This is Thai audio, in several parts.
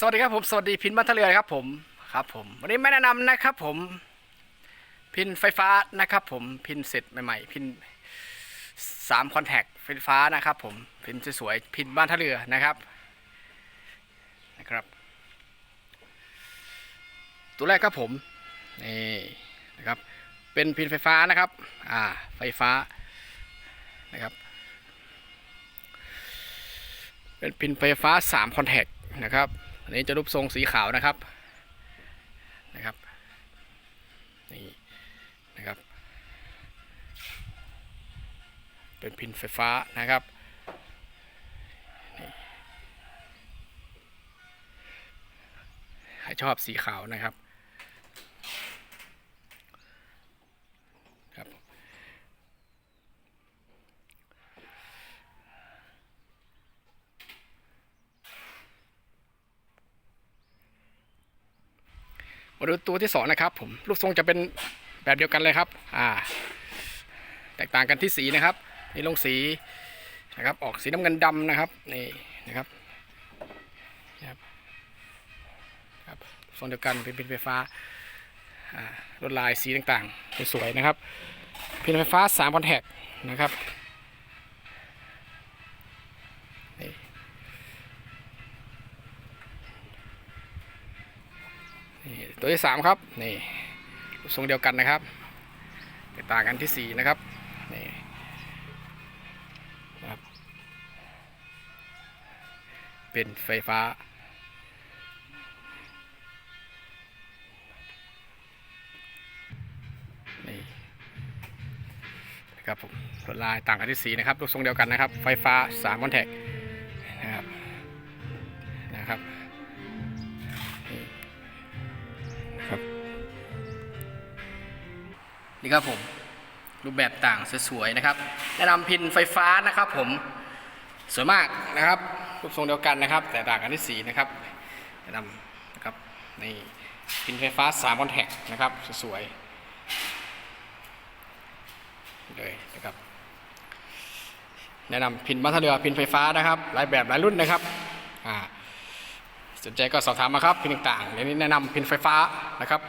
สวัสดีครับผมสวัสดีพินมัทะเรือครับผมครับผมวันนี้ไม่แนะนำนะครับผม พินไฟฟ้านะครับผมพินเสร็จใหม่ ๆ พินสามคอนแทคไฟฟ้านะครับผมพินสวยๆพินบ้านท่าเรือนะครับนะครับ ตัวแรกครับผมนี่นะครับเป็นพินไฟฟ้านะครับอ่าไฟฟ้านะครับ เป็นพินไฟฟ้า3คอนแทคนะครับ อันนี้จะรูปทรงสีขาวนะครับนะครับนี่นะครับ เป็นพินไฟฟ้านะครับใครชอบสีขาวนะครับ มาดูตัวที่สองนะครับผมรูปทรงจะเป็นแบบเดียวกันเลยครับอ่าแตกต่างกันที่สีนะครับนี่ลงสีนะครับออกสีน้ำเงินดำนะครับนี่นะครับนะครับทรงเดียวกันเป็นพินไฟฟ้าอ่าลวดลายสีต่างๆสวยๆนะครับพินไฟฟ้า3คอนแทคนะครับ ตัวที่สามครับ นี่รูปทรงเดียวกันนะครับแตกต่างกันที่สีนะครับ นี่นะครับ เป็นไฟฟ้านี่นะครับผมลวดลายต่างกันที่สีนะครับรูปทรงเดียวกันนะครับ ไฟฟ้า3คอนแทคนะครับนะครับ นี่ครับผมรูปแบบต่างสวยๆนะครับ แนะนำพินไฟฟ้านะครับผมสวยมากนะครับรูปทรงเดียวกันนะครับ แต่ต่างกันที่สีนะครับแนะนำนะครับนี่พินไฟฟ้า3คอนแทคนะครับสวยๆเลยนะครับ แนะนำพินมัทเรือพินไฟฟ้านะครับหลายแบบหลายรุ่นนะครับอ่าสนใจก็สอบถามมาครับพินต่างๆในนี้แนะนำพินไฟฟ้านะครับ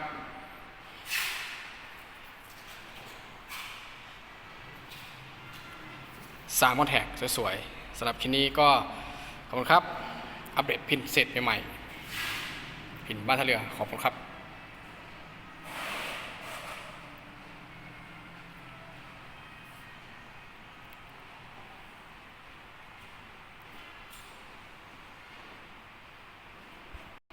สามคอนแทคสวยๆสำหรับคลิปนี้ก็ขอบคุณครับ อัปเดตพินเสร็จใหม่ๆพินบ้านท่าเรือขอบคุณครับ